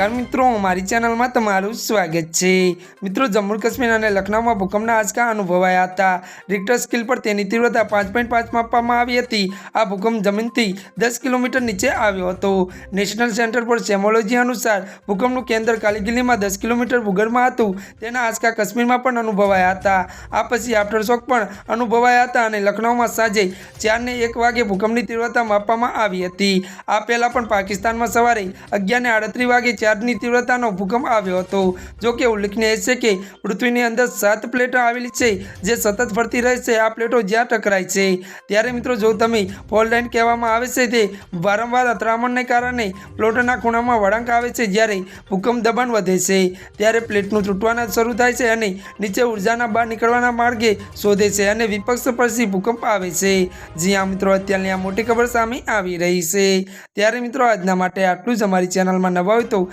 નમસ્કાર મિત્રો, મારી ચેનલમાં તમારું સ્વાગત છે. મિત્રો, જમ્મુ કાશ્મીર અને લખનૌમાં ભૂકંપના આંચકા અનુભવાયા હતા. રિક્ટર સ્કેલ પર તેની તીવ્રતા પાંચ પોઈન્ટ પાંચ માપવામાં આવી હતી. આ ભૂકંપ જમીનથી દસ કિલોમીટર નીચે આવ્યો હતો. નેશનલ સેન્ટર ફોર સેમોલોજી અનુસાર, ભૂકંપનું કેન્દ્ર કાલીગીલીમાં દસ કિલોમીટર ભૂગર્ભમાં હતું. તેના આંચકા કાશ્મીરમાં પણ અનુભવાયા હતા. આ પછી આફ્ટરશોક પણ અનુભવાયા હતા અને લખનૌમાં સાંજે ચારને એક વાગે ભૂકંપની તીવ્રતા માપવામાં આવી હતી. આ પહેલાં પણ પાકિસ્તાનમાં સવારે અગિયારને આડત્રીસ વાગે ચારની તીવ્રતાનો ભૂકંપ આવ્યો હતો. જો કે ઉલ્લેખનીય છે કે પૃથ્વીની અંદર સાત પ્લેટો આવેલી છે, જે સતત ફરતી રહે છે. આ પ્લેટો જ્યાં ટકરાય છે. ત્યારે મિત્રો, જો તમે ફોલ લાઇન કહેવામાં આવે છે તે વારંવાર અથડામણને કારણે પ્લેટોના ખૂણામાં વળાંક આવે છે, જ્યારે ભૂકંપ દબાણ વધે છે, ત્યારે પ્લેટનું તૂટવાના શરૂ થાય છે અને નીચે ઉર્જાના બહાર નીકળવાના માર્ગે શોધે છે અને વિપક્ષ પરથી ભૂકંપ આવે છે. જી આ મિત્રો, અત્યારની આ મોટી ખબર સામે આવી રહી છે. ત્યારે મિત્રો, આજના માટે આટલું જ. અમારી ચેનલમાં નવા હોય તો